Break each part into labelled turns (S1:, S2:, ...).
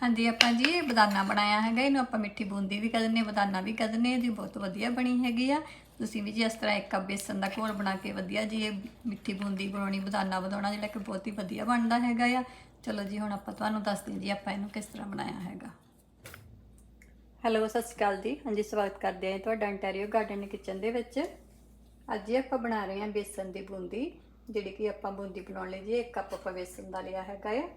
S1: ਹਾਂਜੀ, ਆਪਾਂ ਜੀ ਇਹ ਬਦਾਨਾ ਬਣਾਇਆ ਹੈਗਾ, ਇਹਨੂੰ ਆਪਾਂ ਮਿੱਠੀ ਬੂੰਦੀ ਵੀ ਕਹਿੰਦੇ ਨੇ ਬਦਾਨਾ ਵੀ ਕਹਿੰਦੇ ਨੇ ਜੀ ਬਹੁਤ ਵਧੀਆ ਬਣੀ ਹੈਗੀ ਆ। ਤੁਸੀਂ ਵੀ ਜੀ ਇਸ ਤਰ੍ਹਾਂ ਇੱਕ ਕੱਪ ਬੇਸਨ ਦਾ ਘੋਲ ਬਣਾ ਕੇ ਵਧੀਆ ਜੀ ਇਹ ਮਿੱਠੀ ਬੂੰਦੀ ਬਣਾਉਣੀ, ਬਦਾਨਾ ਬਣਾਉਣਾ, ਜਿਹੜਾ ਕਿ ਬਹੁਤ ਹੀ ਵਧੀਆ ਬਣਦਾ ਹੈਗਾ ਆ। ਚਲੋ ਜੀ, ਹੁਣ ਆਪਾਂ ਤੁਹਾਨੂੰ ਦੱਸਦੇ ਹਾਂ ਜੀ ਆਪਾਂ ਇਹਨੂੰ ਕਿਸ ਤਰ੍ਹਾਂ ਬਣਾਇਆ ਹੈਗਾ। ਹੈਲੋ, ਸਤਿ ਸ਼੍ਰੀ ਅਕਾਲ ਜੀ। ਹਾਂਜੀ, ਸਵਾਗਤ ਕਰਦੇ ਹਾਂ ਤੁਹਾਡਾ ਅੰਟੈਰੀਓ ਗਾਰਡਨ ਕਿਚਨ ਦੇ ਵਿੱਚ। ਅੱਜ ਜੀ ਆਪਾਂ ਬਣਾ ਰਹੇ ਹਾਂ ਬੇਸਨ ਦੀ ਬੂੰਦੀ, ਜਿਹੜੀ ਕਿ ਆਪਾਂ ਬੂੰਦੀ ਬਣਾਉਣ ਲਈ ਜੀ ਇੱਕ ਕੱਪ ਆਪਾਂ ਬੇਸਨ ਦਾ ਲਿਆ ਹੈਗਾ ਆ।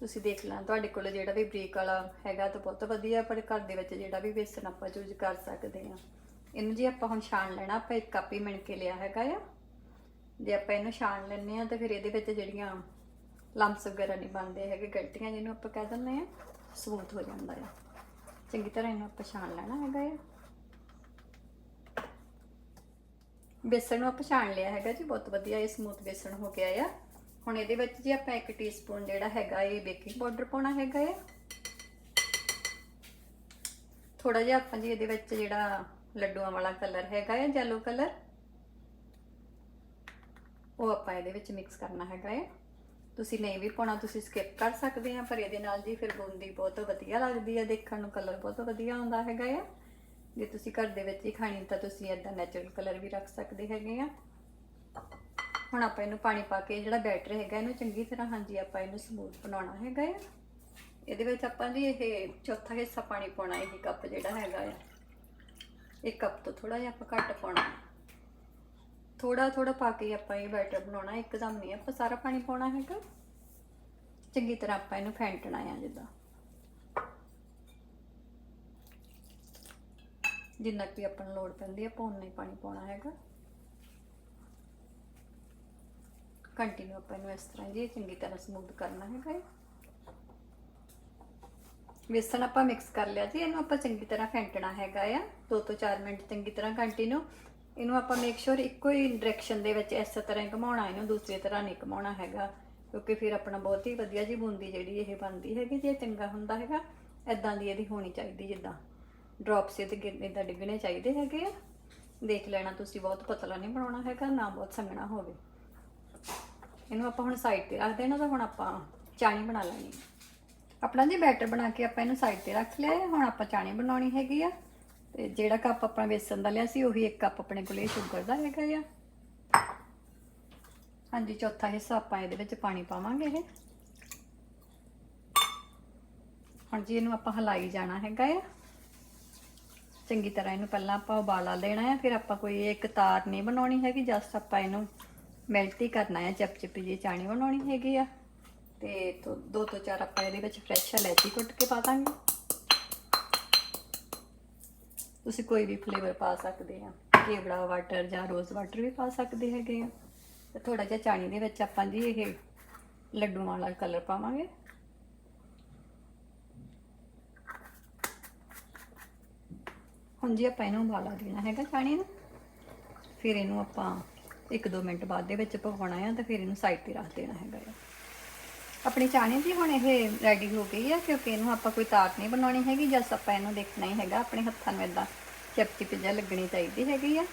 S1: ਤੁਸੀਂ ਦੇਖ ਲੈਣਾ, ਤੁਹਾਡੇ ਕੋਲ ਜਿਹੜਾ ਵੀ ਬਰੀਕ ਵਾਲਾ ਹੈਗਾ ਤਾਂ ਬਹੁਤ ਵਧੀਆ, ਪਰ ਘਰ ਦੇ ਵਿੱਚ ਜਿਹੜਾ ਵੀ ਬੇਸਨ ਆਪਾਂ ਯੂਜ਼ ਕਰ ਸਕਦੇ ਹਾਂ। ਇਹਨੂੰ ਜੀ ਆਪਾਂ ਹੁਣ ਛਾਣ ਲੈਣਾ, ਆਪਾਂ ਇੱਕ ਕੱਪ ਹੀ ਮਿਣ ਕੇ ਲਿਆ ਹੈਗਾ ਆ। ਜੇ ਆਪਾਂ ਇਹਨੂੰ ਛਾਣ ਲੈਂਦੇ ਆ ਤਾਂ ਫਿਰ ਇਹਦੇ ਵਿੱਚ ਜਿਹੜੀਆਂ ਲੰਪਸ ਵਗੈਰਾ ਨਹੀਂ ਬਣਦੇ ਹੈਗੇ, ਗਲਤੀਆਂ ਜਿਹਨੂੰ ਆਪਾਂ ਕਹਿ ਦਿੰਦੇ ਆ ਸਮੂਥ ਹੋ ਜਾਂਦਾ ਆ। ਚੰਗੀ ਤਰ੍ਹਾਂ ਇਹਨੂੰ ਆਪਾਂ ਛਾਣ ਲੈਣਾ ਹੈਗਾ ਆ। ਬੇਸਣ ਨੂੰ ਆਪਾਂ ਛਾਣ ਲਿਆ ਹੈਗਾ ਜੀ, ਬਹੁਤ ਵਧੀਆ ਇਹ ਸਮੂਥ ਬੇਸਣ ਹੋ ਗਿਆ ਆ। ਹੁਣ ਇਹਦੇ ਵਿੱਚ ਜੀ ਆਪਾਂ 1 ਟੀਸਪੂਨ ਜਿਹੜਾ ਹੈਗਾ ਇਹ ਬੇਕਿੰਗ ਪਾਊਡਰ ਪਾਉਣਾ ਹੈਗਾ ਆ। ਥੋੜਾ ਜਿਹਾ ਆਪਾਂ ਜੀ ਇਹਦੇ ਵਿੱਚ ਜਿਹੜਾ ਲੱਡੂਆਂ ਵਾਲਾ ਕਲਰ ਹੈਗਾ ਆ ਯੈਲੋ ਕਲਰ ਉਹ ਆਪਾਂ ਇਹਦੇ ਵਿੱਚ ਮਿਕਸ ਕਰਨਾ ਹੈਗਾ ਆ। ਤੁਸੀਂ ਨਹੀਂ ਵੀ ਪਾਉਣਾ, ਤੁਸੀਂ ਸਕਿਪ ਕਰ ਸਕਦੇ ਆ, ਪਰ ਇਹਦੇ ਨਾਲ ਜੀ ਫਿਰ ਬੂੰਦੀ ਬਹੁਤ ਵਧੀਆ ਲੱਗਦੀ ਹੈ ਦੇਖਣ ਨੂੰ ਕਲਰ ਬਹੁਤ ਵਧੀਆ ਆਉਂਦਾ ਹੈਗਾ ਆ। ਜੇ ਤੁਸੀਂ ਘਰ ਦੇ ਵਿੱਚ ਹੀ ਖਾਣੀ ਤਾਂ ਤੁਸੀਂ ਇਦਾਂ ਨੈਚੁਰਲ ਕਲਰ ਵੀ ਰੱਖ ਸਕਦੇ ਹੈਗੇ ਆ। ਹੁਣ ਆਪਾਂ ਇਹਨੂੰ ਪਾਣੀ ਪਾ ਕੇ ਜਿਹੜਾ ਬੈਟਰ ਹੈਗਾ ਇਹਨੂੰ ਚੰਗੀ ਤਰ੍ਹਾਂ ਹਾਂਜੀ ਆਪਾਂ ਇਹਨੂੰ ਸਮੂਥ ਬਣਾਉਣਾ ਹੈਗਾ ਆ। ਇਹਦੇ ਵਿੱਚ ਆਪਾਂ ਜੀ ਇਹ ਚੌਥਾ ਹਿੱਸਾ ਪਾਣੀ ਪਾਉਣਾ, ਇਹ ਕੱਪ ਜਿਹੜਾ ਹੈਗਾ ਆ। ਇੱਕ ਕੱਪ ਤੋਂ ਥੋੜਾ ਜਿਹਾ ਆਪਾਂ ਘੱਟ ਪਾਉਣਾ। ਥੋੜਾ ਥੋੜਾ ਪਾ ਕੇ ਆਪਾਂ ਇਹ ਬੈਟਰ ਬਣਾਉਣਾ, ਇੱਕਦਮ ਨਹੀਂ ਆਪਾਂ ਸਾਰਾ ਪਾਣੀ ਪਾਉਣਾ ਹੈਗਾ। ਚੰਗੀ ਤਰ੍ਹਾਂ ਆਪਾਂ ਇਹਨੂੰ ਫੈਂਟਣਾ ਆ ਜਿੱਦਾਂ। ਜਿੰਨਾ ਕਿ ਆਪਾਂ ਨੂੰ ਲੋੜ ਪੈਂਦੀ ਹੈ ਆਪਾਂ ਉਨਾ ਹੀ ਪਾਣੀ ਪਾਉਣਾ ਹੈਗਾ। ਕੰਟੀਨਿਊ ਆਪਾਂ ਇਹਨੂੰ ਇਸ ਤਰ੍ਹਾਂ ਜੀ, ਚੰਗੀ ਤਰ੍ਹਾਂ ਸਮੂਥ ਕਰਨਾ ਹੈਗਾ ਹੈ ਵੇਸਣ ਆਪਾਂ ਮਿਕਸ ਕਰ ਲਿਆ ਜੀ, ਇਹਨੂੰ ਆਪਾਂ ਚੰਗੀ ਤਰ੍ਹਾਂ ਫੈਂਟਣਾ ਹੈਗਾ ਆ। 2 ਤੋਂ 4 ਮਿੰਟ ਚੰਗੀ ਤਰ੍ਹਾਂ ਕੰਟੀਨਿਊ ਇਹਨੂੰ ਆਪਾਂ ਮੇਕ ਸ਼ੋਰ ਇੱਕੋ ਹੀ ਡਾਇਰੈਕਸ਼ਨ ਦੇ ਵਿੱਚ ਇਸੇ ਤਰ੍ਹਾਂ ਹੀ ਘਮਾਉਣਾ, ਇਹਨੂੰ ਦੂਸਰੀ ਤਰ੍ਹਾਂ ਨਹੀਂ ਘਮਾਉਣਾ ਹੈਗਾ। ਕਿਉਂਕਿ ਫਿਰ ਆਪਣਾ ਬਹੁਤ ਹੀ ਵਧੀਆ ਜੀ ਬੂੰਦੀ ਜਿਹੜੀ ਇਹ ਬਣਦੀ ਹੈਗੀ ਜੇ ਚੰਗਾ ਹੁੰਦਾ ਹੈਗਾ ਐਦਾਂ ਦੀ ਇਹਦੀ ਹੋਣੀ ਚਾਹੀਦੀ ਜਿੱਦਾਂ। ਡ੍ਰੌਪਸ ਇਹਦੇ ਗਿਰਨੇ ਦਾ ਡਿੱਗਣੇ ਚਾਹੀਦੇ ਹੈਗੇ ਆ। ਦੇਖ ਲੈਣਾ ਤੁਸੀਂ, ਬਹੁਤ ਪਤਲਾ ਨਹੀਂ ਬਣਾਉਣਾ ਹੈਗਾ, ਨਾ ਬਹੁਤ ਸੰਘਣਾ ਹੋਵੇ। ਇਹਨੂੰ ਆਪਾਂ ਹੁਣ ਸਾਈਡ ਤੇ ਰੱਖ ਦੇਣਾ ਤਾਂ ਹੁਣ ਆਪਾਂ ਚਾਣੀ ਬਣਾ ਲੈਣੀ ਆਪਣਾ ਜੀ ਬੈਟਰ ਬਣਾ ਕੇ ਆਪਾਂ ਇਹਨੂੰ ਸਾਈਡ ਤੇ ਰੱਖ ਲਿਆ ਹੈ। ਹੁਣ ਆਪਾਂ ਚਾਣੀ ਬਣਾਉਣੀ ਹੈਗੀ ਆ। ਤੇ ਜਿਹੜਾ ਕੱਪ ਆਪਣਾ ਬੇਸਨ ਦਾ ਲਿਆ ਸੀ, ਉਹੀ ਇੱਕ ਕੱਪ ਆਪਣੇ ਕੋਲੇ ਸ਼ੂਗਰ ਦਾ ਹੈਗਾ ਆ। ਹਾਂਜੀ, ਚੌਥਾ ਹਿੱਸਾ ਆਪਾਂ ਇਹਦੇ ਵਿੱਚ ਪਾਣੀ ਪਾਵਾਂਗੇ ਇਹ। ਹੁਣ ਜੀ ਇਹਨੂੰ ਆਪਾਂ ਹਲਾਈ ਜਾਣਾ ਹੈਗਾ ਆ। ਚੰਗੀ ਤਰ੍ਹਾਂ ਇਹਨੂੰ ਪਹਿਲਾਂ ਆਪਾਂ ਉਬਾਲਾ ਦੇਣਾ ਹੈ ਫਿਰ ਆਪਾਂ ਕੋਈ ਇੱਕ ਤਾਰ ਨਹੀਂ ਬਣਾਉਣੀ ਹੈਗੀ ਜਸਟ ਆਪਾਂ ਇਹਨੂੰ ਮੈਲਟ ਹੀ ਕਰਨਾ ਹੈ ਚਪਚਪੀ ਜੀ ਚਾਣੀ ਬਣਾਉਣੀ ਹੈਗੀ ਆ। ਤੇ ਤੋਂ ਦੋ ਤੋਂ ਚਾਰ ਆਪਾਂ ਇਹਦੇ ਵਿੱਚ ਫਰੈਸ਼ ਇਲਾਇਚੀ ਕੁੱਟ ਕੇ ਪਾ ਦਾਂਗੇ। ਤੁਸੀਂ ਕੋਈ ਵੀ ਫਲੇਵਰ ਪਾ ਸਕਦੇ ਆ। ਕੇਵੜਾ ਵਾਟਰ ਜਾਂ ਰੋਜ਼ ਵਾਟਰ ਵੀ ਪਾ ਸਕਦੇ ਹੈਗੇ ਆ। ਤੇ ਥੋੜਾ ਜਿਹਾ ਚਾਣੀ ਦੇ ਵਿੱਚ ਆਪਾਂ ਜੀ ਇਹ ਲੱਡੂ ਵਾਲਾ ਕਲਰ ਪਾਵਾਂਗੇ। ਹੁਣ ਜੀ ਆਪਾਂ ਇਹਨੂੰ ਉਬਾਲਾ ਦੇਣਾ ਹੈਗਾ ਚਾਣੀ ਨੂੰ। ਫਿਰ ਇਹਨੂੰ ਆਪਾਂ 1-2 ਮਿੰਟ ਬਾਅਦ ਦੇ ਵਿੱਚ ਪਕਾਉਣਾ ਆ ਤੇ ਫਿਰ ਇਹਨੂੰ ਸਾਈਡ ਤੇ ਰੱਖ ਦੇਣਾ ਹੈਗਾ ਆ। ਆਪਣੀ ਚਾਣੀ ਜੀ ਹੁਣ ਇਹ ਰੈਡੀ ਹੋ ਗਈ ਆ ਕਿਉਂਕਿ ਇਹਨੂੰ ਆਪਾਂ ਕੋਈ ਤਾਰ ਨਹੀਂ ਬਣਾਉਣੀ ਹੈਗੀ, ਜਸ ਆਪਾਂ ਇਹਨੂੰ ਦੇਖਣਾ ਹੀ ਹੈਗਾ, ਆਪਣੇ ਹੱਥਾਂ ਨੂੰ ਇਦਾਂ ਚਪਚਿਪ ਜਿਹਾ ਲੱਗਣੀ ਚਾਹੀਦੀ ਹੈਗੀ ਆ।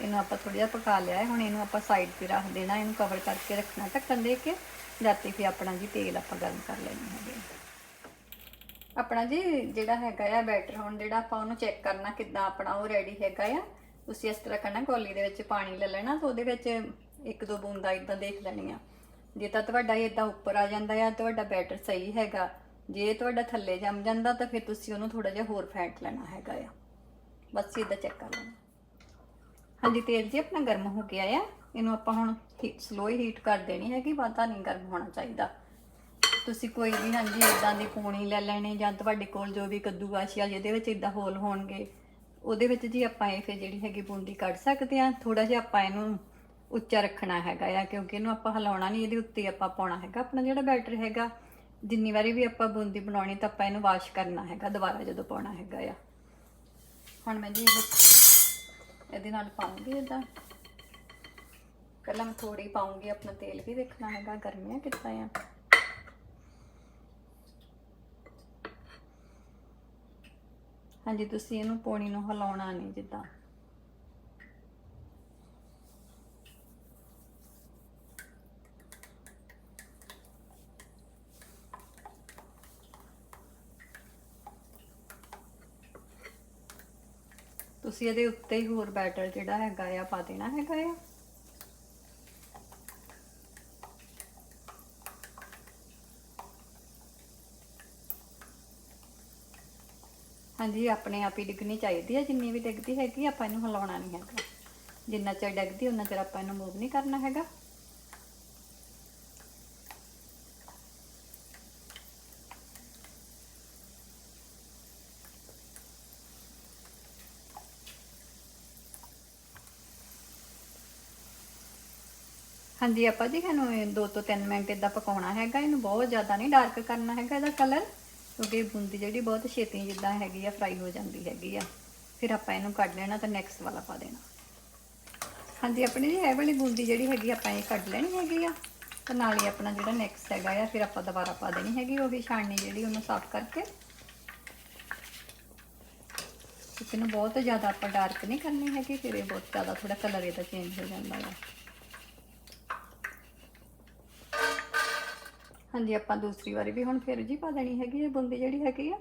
S1: ਇਹਨੂੰ ਆਪਾਂ ਥੋੜਾ ਜਿਹਾ ਪਕਾ ਲਿਆ ਹੈ, ਹੁਣ ਇਹਨੂੰ ਆਪਾਂ ਸਾਈਡ ਤੇ ਰੱਖ ਦੇਣਾ, ਇਹਨੂੰ ਕਵਰ ਕਰਕੇ ਰੱਖਣਾ ਢੱਕਣ ਦੇ ਕੇ ਜਾਤੀ ਫਿਰ ਆਪਣਾ ਜੀ ਤੇਲ ਆਪਾਂ ਗਰਮ ਕਰ ਲੈਣਾ ਹੈਗਾ ਆਪਣਾ ਜੀ ਜਿਹੜਾ ਹੈਗਾ ਆ ਬੈਟਰ ਹੁਣ ਜਿਹੜਾ ਆਪਾਂ ਉਹਨੂੰ ਚੈੱਕ ਕਰਨਾ ਕਿੱਦਾਂ ਆਪਣਾ ਉਹ ਰੈਡੀ ਹੈਗਾ ਆ। ਤੁਸੀਂ ਇਸ ਤਰ੍ਹਾਂ ਕਰਨਾ ਕੋਲੀ ਦੇ ਵਿੱਚ ਪਾਣੀ ਲੈ ਲੈਣਾ, ਤੇ ਉਹਦੇ ਵਿੱਚ ਇੱਕ ਦੋ ਬੂੰਦਾਂ ਇਦਾਂ ਦੇਖ ਲੈਣੀਆਂ। ਜੇ ਤਾਂ ਤੁਹਾਡਾ ਇਹ ਇਦਾਂ ਉੱਪਰ ਆ ਜਾਂਦਾ ਆ ਤੁਹਾਡਾ ਬੈਟਰ ਸਹੀ ਹੈਗਾ, ਜੇ ਤੁਹਾਡਾ ਥੱਲੇ ਜੰਮ ਜਾਂਦਾ ਤਾਂ ਫਿਰ ਤੁਸੀਂ ਉਹਨੂੰ ਥੋੜਾ ਜਿਹਾ ਹੋਰ ਫੈਂਟ ਲੈਣਾ ਹੈਗਾ ਆ। ਬਸ ਇਦਾਂ ਚੈੱਕ ਕਰ ਲੈਣਾ। ਹਾਂਜੀ, ਤੇਲ ਜੀ ਆਪਣਾ ਗਰਮ ਹੋ ਗਿਆ ਆ। ਇਹਨੂੰ ਆਪਾਂ ਹੁਣ ਸਲੋ ਹੀ ਹੀਟ ਕਰ ਦੇਣੀ ਹੈਗੀ, ਵਾਧਾ ਨਹੀਂ ਗਰਮ ਹੋਣਾ ਚਾਹੀਦਾ। ਤੁਸੀਂ ਕੋਈ ਵੀ ਹਾਂਜੀ ਇਦਾਂ ਦੀ ਪੂਣੀ ਲੈ ਲੈਣੀ ਜਾਂ ਤੁਹਾਡੇ ਕੋਲ ਜੋ ਵੀ ਕੱਦੂਕਾਸ਼ੀ ਆ ਜਿਹਦੇ ਵਿੱਚ ਇਦਾਂ ਹੋਲ ਹੋਣਗੇ ਉਹਦੇ ਵਿੱਚ ਜੀ ਆਪਾਂ ਇਹ ਫਿਰ ਜਿਹੜੀ ਹੈਗੀ ਬੂੰਦੀ ਕੱਢ ਸਕਦੇ ਆ ਥੋੜਾ ਜਿਹਾ ਆਪਾਂ ਇਹਨੂੰ ਉੱਚਾ ਰੱਖਣਾ ਹੈਗਾ ਆ, ਕਿਉਂਕਿ ਇਹਨੂੰ ਆਪਾਂ ਹਿਲਾਉਣਾ ਨਹੀਂ, ਇਹਦੇ ਉੱਤੇ ਆਪਾਂ ਪਾਉਣਾ ਹੈਗਾ। ਆਪਣਾ ਜਿਹੜਾ ਬੈਟਰ ਹੈਗਾ, ਜਿੰਨੀ ਵਾਰੀ ਵੀ ਆਪਾਂ ਬੂੰਦੀ ਬਣਾਉਣੀ ਤਾਂ ਆਪਾਂ ਇਹਨੂੰ ਵਾਸ਼ ਕਰਨਾ ਹੈਗਾ, ਦੁਬਾਰਾ ਜਦੋਂ ਪਾਉਣਾ ਹੈਗਾ ਆ। ਹੁਣ ਮੈਂ ਜੀ ਇਹ ਇਹਦੇ ਨਾਲ ਪਾਉਂਗੀ ਇਦਾਂ ਪਹਿਲਾਂ ਮੈਂ ਥੋੜੀ ਪਾਉਂਗੀ, ਆਪਣਾ ਤੇਲ ਵੀ ਦੇਖਣਾ ਹੈਗਾ, ਗਰਮੀਆਂ ਕਿੱਦਾਂ ਆ। ਹਾਂਜੀ, ਤੁਸੀਂ ਇਹਨੂੰ ਪੋਣੀ ਨੂੰ ਹਿਲਾਉਣਾ ਨਹੀਂ ਜਿੱਦਾਂ। ਤੁਸੀਂ ਇਹਦੇ ਉੱਤੇ ਹੀ ਹੋਰ ਬੈਟਰ ਜਿਹੜਾ ਹੈਗਾ ਆ ਪਾ ਦੇਣਾ ਹੈਗਾ ਆ। ਹਾਂਜੀ, ਆਪਣੇ ਆਪ ਹੀ ਡਿੱਗਣੀ ਚਾਹੀਦੀ ਹੈ ਜਿੰਨੀ ਵੀ ਡਿੱਗਦੀ ਹੈਗੀ ਆਪਾਂ ਇਹਨੂੰ ਹਿਲਾਉਣਾ ਨਹੀਂ ਹੈਗਾ। ਜਿੰਨਾ ਚਿਰ ਡਿੱਗਦੀ ਉਹਨਾਂ ਚਿਰ ਆਪਾਂ ਇਹਨੂੰ ਮੂਵ ਨਹੀਂ ਕਰਨਾ ਹੈਗਾ। ਹਾਂਜੀ, ਆਪਾਂ ਜੀ ਇਹਨੂੰ 2 ਤੋਂ 3 ਮਿੰਟ ਇਦਾਂ ਪਕਾਉਣਾ ਹੈਗਾ, ਇਹਨੂੰ ਬਹੁਤ ਜ਼ਿਆਦਾ ਨਹੀਂ ਡਾਰਕ ਕਰਨਾ ਹੈਗਾ ਇਹਦਾ ਕਲਰ ਕਿਉਂਕਿ ਇਹ ਬੂੰਦੀ ਜਿਹੜੀ ਬਹੁਤ ਛੇਤੀ ਜਿੱਦਾਂ ਹੈਗੀ ਆ ਫਰਾਈ ਹੋ ਜਾਂਦੀ ਹੈਗੀ ਆ। ਫਿਰ ਆਪਾਂ ਇਹਨੂੰ ਕੱਢ ਲੈਣਾ ਤਾਂ ਨੈਕਸਟ ਵਾਲਾ ਪਾ ਦੇਣਾ। ਹਾਂਜੀ, ਆਪਣੀ ਇਹ ਵਾਲੀ ਬੂੰਦੀ ਜਿਹੜੀ ਹੈਗੀ, ਆਪਾਂ ਇਹ ਕੱਢ ਲੈਣੀ ਹੈਗੀ ਆ। ਤੇ ਨਾਲ ਹੀ ਆਪਣਾ ਜਿਹੜਾ ਨੈਕਸਟ ਹੈਗਾ ਆ, ਫਿਰ ਆਪਾਂ ਦੁਬਾਰਾ ਪਾ ਦੇਣੀ ਹੈਗੀ ਉਹ ਵੀ ਛਾਣਨੀ ਜਿਹੜੀ ਉਹਨੂੰ ਸਾਫ਼ ਕਰਕੇ। ਕਿਉਂਕਿ ਇਹਨੂੰ ਬਹੁਤ ਜ਼ਿਆਦਾ ਆਪਾਂ ਡਾਰਕ ਨਹੀਂ ਕਰਨੀ ਹੈਗੀ, ਫਿਰ ਇਹ ਬਹੁਤ ਜ਼ਿਆਦਾ ਥੋੜਾ ਕਲਰ ਇਹਦਾ ਚੇਂਜ ਹੋ ਜਾਂਦਾ ਹੈ ਹਾਂਜੀ, ਆਪਾਂ ਦੂਸਰੀ ਵਾਰੀ ਵੀ ਹੁਣ ਫਿਰ ਜੀ ਪਾ ਦੇਣੀ ਹੈਗੀ ਇਹ ਬੂੰਦੀ ਜਿਹੜੀ ਹੈਗੀ ਆ।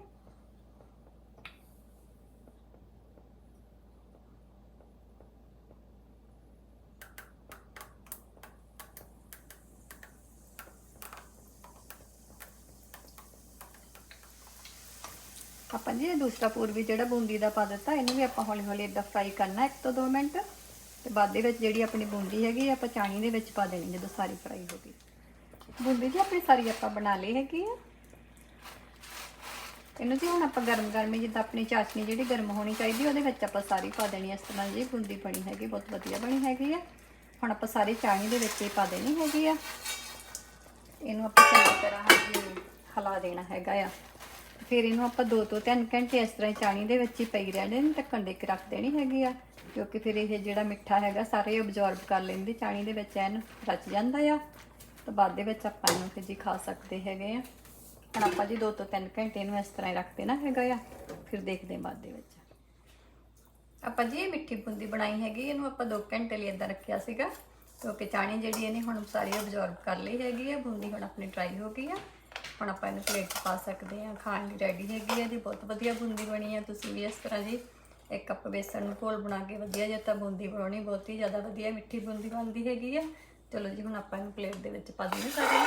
S1: ਆਪਾਂ ਜੀ ਇਹ ਦੂਸਰਾ ਪੂਰ ਵੀ ਜਿਹੜਾ ਬੂੰਦੀ ਦਾ ਪਾ ਦਿੱਤਾ, ਇਹਨੂੰ ਵੀ ਆਪਾਂ ਹੌਲੀ ਹੌਲੀ ਇਦਾਂ ਫਰਾਈ ਕਰਨਾ 1 ਤੋਂ 2 ਮਿੰਟ। ਤੇ ਬਾਅਦ ਦੇ ਵਿੱਚ ਜਿਹੜੀ ਆਪਣੀ ਬੂੰਦੀ ਹੈਗੀ ਆਪਾਂ ਚਾਣੀ ਦੇ ਵਿੱਚ ਪਾ ਦੇਣੀ, ਜਦੋਂ ਸਾਰੀ ਫਰਾਈ ਹੋ ਗਈ। ਬੂੰਦੀ ਜੀ ਆਪਣੀ ਸਾਰੀ ਆਪਾਂ ਬਣਾ ਲਈ ਹੈਗੀ ਆ। ਇਹਨੂੰ ਜੀ ਹੁਣ ਆਪਾਂ ਗਰਮ ਗਰਮ ਜਿੱਦਾਂ ਆਪਣੀ ਚਾਸ਼ਨੀ ਜਿਹੜੀ ਗਰਮ ਹੋਣੀ ਚਾਹੀਦੀ, ਉਹਦੇ ਵਿੱਚ ਆਪਾਂ ਸਾਰੀ ਪਾ ਦੇਣੀ ਇਸ ਤਰ੍ਹਾਂ ਜੀ ਬੂੰਦੀ ਬਣੀ ਹੈਗੀ, ਬਹੁਤ ਵਧੀਆ ਬਣੀ ਹੈਗੀ ਆ। ਹੁਣ ਆਪਾਂ ਸਾਰੀ ਚਾਣੀ ਦੇ ਵਿੱਚ ਹੀ ਪਾ ਦੇਣੀ ਹੈਗੀ ਆ। ਇਹਨੂੰ ਆਪਾਂ ਚੰਗੀ ਤਰ੍ਹਾਂ ਹਾਂਜੀ ਹਿਲਾ ਦੇਣਾ ਹੈਗਾ ਆ। ਫਿਰ ਇਹਨੂੰ ਆਪਾਂ 2 ਤੋਂ 3 ਘੰਟੇ ਇਸ ਤਰ੍ਹਾਂ ਹੀ ਚਾਣੀ ਦੇ ਵਿੱਚ ਹੀ ਪਈ ਰਹਿਣੇ ਨੂੰ ਢੱਕਣ ਦੇ ਕੇ ਰੱਖ ਦੇਣੀ ਹੈਗੀ ਆ। ਕਿਉਂਕਿ ਫਿਰ ਇਹ ਜਿਹੜਾ ਮਿੱਠਾ ਹੈਗਾ, ਸਾਰੇ ਅਬਜ਼ੌਰਬ ਕਰ ਲੈਂਦੇ ਚਾਣੀ ਦੇ ਵਿੱਚ, ਐਨ ਰਚ ਜਾਂਦਾ ਆ। ਤਾਂ ਬਾਅਦ ਦੇ ਵਿੱਚ ਆਪਾਂ ਇਹਨੂੰ ਫਿਰ ਜੀ ਖਾ ਸਕਦੇ ਹੈਗੇ ਆ। ਹੁਣ ਆਪਾਂ ਜੀ 2 ਤੋਂ 3 ਘੰਟੇ ਇਹਨੂੰ ਇਸ ਤਰ੍ਹਾਂ ਹੀ ਰੱਖ ਦੇਣਾ ਹੈਗਾ ਆ, ਫਿਰ ਦੇਖਦੇ ਹਾਂ ਬਾਅਦ ਦੇ ਵਿੱਚ। ਆਪਾਂ ਜੀ ਇਹ ਮਿੱਠੀ ਬੂੰਦੀ ਬਣਾਈ ਹੈਗੀ, ਇਹਨੂੰ ਆਪਾਂ 2 ਘੰਟੇ ਲਈ ਇਦਾਂ ਰੱਖਿਆ ਸੀਗਾ। ਕਿਉਂਕਿ ਚਾਣੀ ਜਿਹੜੀ ਇਹਨੇ ਹੁਣ ਸਾਰੀ ਅਬਜ਼ੌਰਬ ਕਰ ਲਈ ਹੈਗੀ ਆ, ਬੂੰਦੀ ਹੁਣ ਆਪਣੀ ਡਰਾਈ ਹੋ ਗਈ ਆ। ਹੁਣ ਆਪਾਂ ਇਹਨੂੰ ਪਲੇਟ 'ਚ ਪਾ ਸਕਦੇ ਹਾਂ, ਖਾਣ ਲਈ ਰੈਡੀ ਹੈਗੀ ਆ ਜੀ ਬਹੁਤ ਵਧੀਆ ਬੂੰਦੀ ਬਣੀ ਆ, ਤੁਸੀਂ ਵੀ ਇਸ ਤਰ੍ਹਾਂ ਜੀ ਇੱਕ ਕੱਪ ਬੇਸਣ ਨੂੰ ਘੋਲ ਬਣਾ ਕੇ ਵਧੀਆ ਜਿਹਾ ਤਾਂ ਬੂੰਦੀ ਬਣਾਉਣੀ ਬਹੁਤ ਹੀ ਜ਼ਿਆਦਾ ਵਧੀਆ ਮਿੱਠੀ ਬੂੰਦੀ ਬਣਦੀ ਹੈਗੀ ਆ। ਚਲੋ ਜੀ, ਹੁਣ ਆਪਾਂ ਇਹਨੂੰ ਪਲੇਟ ਦੇ ਵਿੱਚ ਪਾ ਦਿੰਦੇ ਸਾਰੇ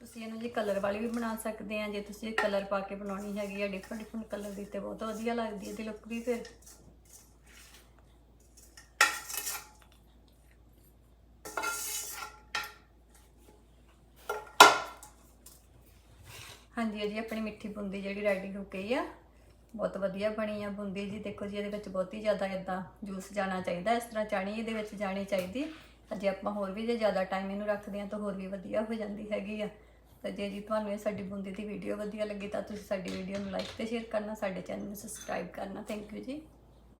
S1: ਤੁਸੀਂ ਇਹਨੂੰ ਜੀ ਕਲਰ ਵਾਲੀ ਵੀ ਬਣਾ ਸਕਦੇ ਆ ਜੇ ਤੁਸੀਂ ਕਲਰ ਪਾ ਕੇ ਬਣਾਉਣੀ ਹੈਗੀ ਆ ਡਿਫਰੈਂਟ ਡਿਫਰੈਂਟ ਕਲਰ ਦੀ ਤੇ ਬਹੁਤ ਵਧੀਆ ਲੱਗਦੀ ਹੈ ਇਹਦੀ ਲੁੱਕ ਵੀ ਫਿਰ। ਹਾਂਜੀ ਜੀ ਆਪਣੀ ਮਿੱਠੀ ਬੂੰਦੀ ਜਿਹੜੀ ਰੈਡੀ ਹੋ ਗਈ ਆ। ਬਹੁਤ ਵਧੀਆ ਬਣੀ ਆ ਬੂੰਦੀ ਜੀ। ਦੇਖੋ ਜੀ, ਇਹਦੇ ਵਿੱਚ ਬਹੁਤ ਹੀ ਜ਼ਿਆਦਾ ਇਦਾਂ ਜੂਸ ਜਾਣਾ ਚਾਹੀਦਾ, ਇਸ ਤਰ੍ਹਾਂ ਚਾਣੀ ਇਹਦੇ ਵਿੱਚ ਜਾਣੀ ਚਾਹੀਦੀ। ਤਾਂ ਜੇ ਆਪਾਂ ਹੋਰ ਵੀ ਜੇ ਜ਼ਿਆਦਾ ਟਾਈਮ ਇਹਨੂੰ ਰੱਖਦੇ ਆ ਤਾਂ ਹੋਰ ਵੀ ਵਧੀਆ ਹੋ ਜਾਂਦੀ ਹੈਗੀ ਆ। ਤਾਂ ਜੇ ਜੀ ਤੁਹਾਨੂੰ ਇਹ ਸਾਡੀ ਬੂੰਦੀ ਦੀ ਵੀਡੀਓ ਵਧੀਆ ਲੱਗੀ ਤਾਂ ਤੁਸੀਂ ਸਾਡੀ ਵੀਡੀਓ ਨੂੰ ਲਾਈਕ ਤੇ ਸ਼ੇਅਰ ਕਰਨਾ, ਸਾਡੇ ਚੈਨਲ ਨੂੰ ਸਬਸਕ੍ਰਾਈਬ ਕਰਨਾ। ਥੈਂਕ ਯੂ ਜੀ।